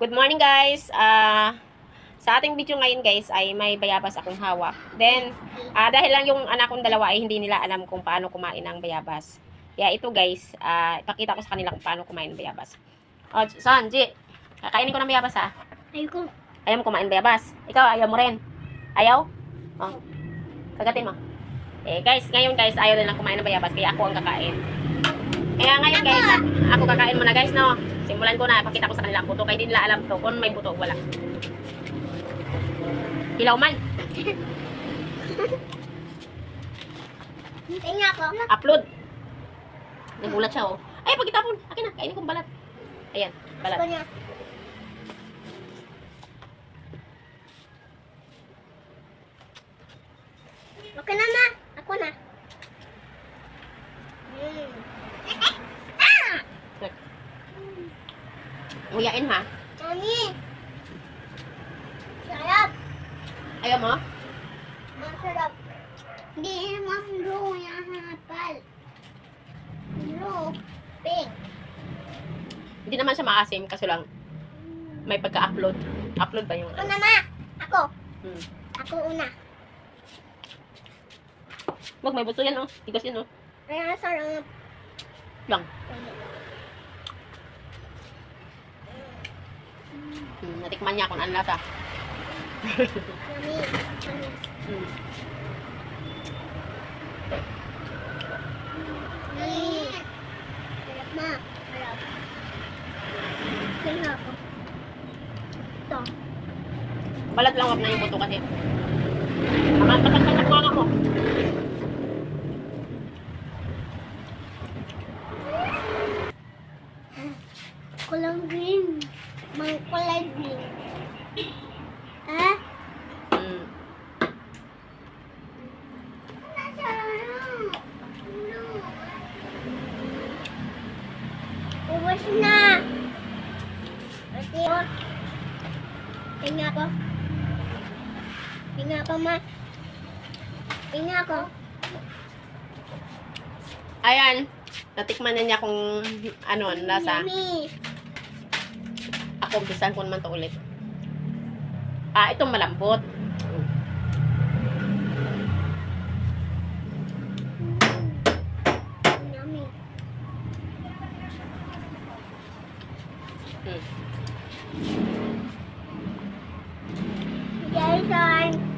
Good morning guys. Ah sa ating video ngayon guys ay may bayabas akong hawak. Then ah dahil lang yung anak kong dalawa ay hindi nila alam kung paano kumain ng bayabas. Kaya ito guys, ah ipakita ko sa kanila kung paano kumain ng bayabas. Oh, Sanji, kakainin ko ng bayabas ha. Ayoko. Ayaw mo kumain bayabas. Ikaw ayaw mo rin. Ayaw? Oh. Kagatin mo. Eh guys, ngayon guys ayaw nilang kumain ng bayabas kaya ako ang kakain. Kaya ngayon guys, ako kakain muna guys no. Simulan ko na, pakita ko sa kanila ang buto. Kaya hindi nila alam to kung may buto o wala. Hilaw man. Tingnan ako. Upload. Nagulat siya oh. Ay, pagkitapon. Akin na, kainin kong balat. Ayan, balat. na. Okay na ma. Ako na. Mm. Nguyain ha. Mami. Sarap. Ayaw mo? Masarap. Hindi naman blue yung hapal. Blue. Pink. Hindi naman siya maasim kasi lang may pagka-upload. Upload ba yung Ako na ma. Ako. Hmm. Ako una. Wag, may buto yan oh. Tigas yan oh. Kaya sarap. Lang. Hmm, natikman niya kung ano lasa. Hmm. Balat lang, wag na yung buto kasi. Tama, patak-patak mo ako. Kulay green. Mang kulay green. Ha? Hmm. Ubus na. Ate, oh. Tingnan ako. Tingnan ako, ma. Tingnan ako. Ayan. Natikman na niya kung ano, lasa. Yummy. Ako, umpisan ko naman to ulit. Ah, itong malambot. Yummy. Hmm. Jason.